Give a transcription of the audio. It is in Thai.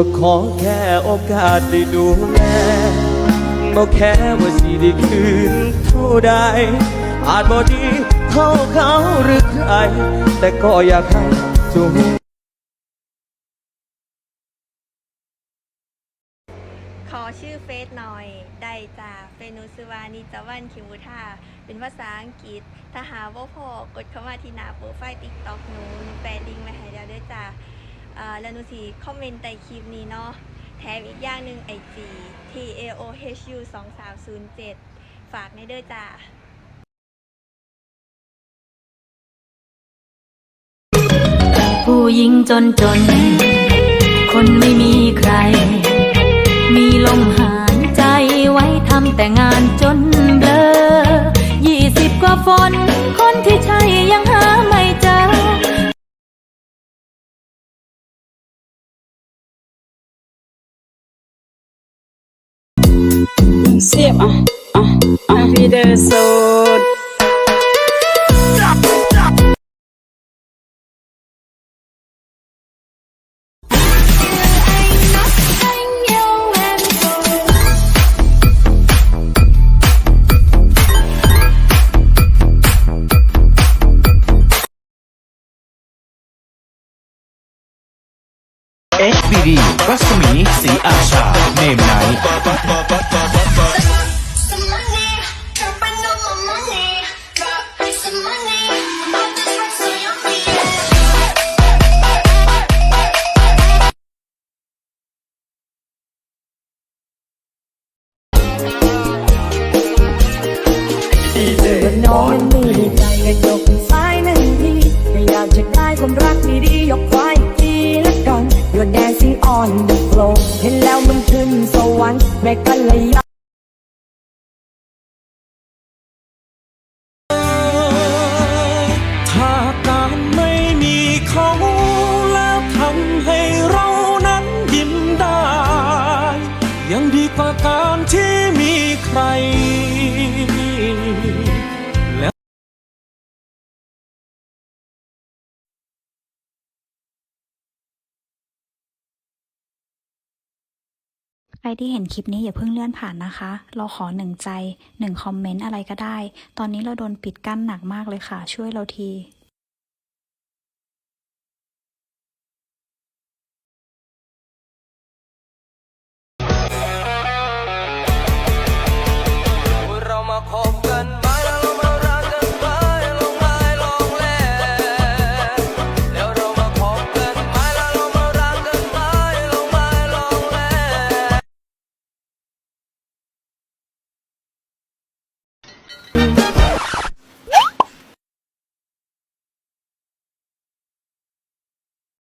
ก็ขอแค่โอกาสได้ดูแลบอกแค่ว่าสิได้คืนเท่าใดอาจบ่ดีเท่าเขาหรือใคร แต่ก็อยากให้จงขอชื่อเฟซหน่อย ได้จากเฟนุสวานิจวันคิมุทาเป็นภาษาอังกฤษ ถ้าหาว่าพอกดเข้ามาที่หน้าโปรไฟล์ติ๊กต็อกหนูหนูแปะลิงก์มาให้แล้วด้วยจ้า อ่าแล้วหนูสิคอมเมนต์ใต้คลิปนี้เนาะแถมอีกอย่างหนึ่งไอจี t a o h u 2 3 0 7 ฝากในเด้อจ้าผู้หญิงจนจน คนไม่มีใคร มีลมหายใจไว้ทำแต่งานจนเบลอยี่สิบกว่าฝน เสียบอะอะอะพี่ You're dancing on the floor เห็นแล้วมันขึ้นสวรรค์แม่กันเลยอยากถ้าการไม่มีเขาแล้วทำให้เรานั้นยิ้มได้ ยังดีกว่าการที่มีใคร ครที่เห็นคลิปนี้อย่าเพิ่งเลื่อนผ่านนะคะ เราขอหนึ่งใจหนึ่งคอมเมนต์อะไรก็ได้ ตอนนี้เราโดนปิดกั้นหนักมากเลยค่ะ ช่วยเราที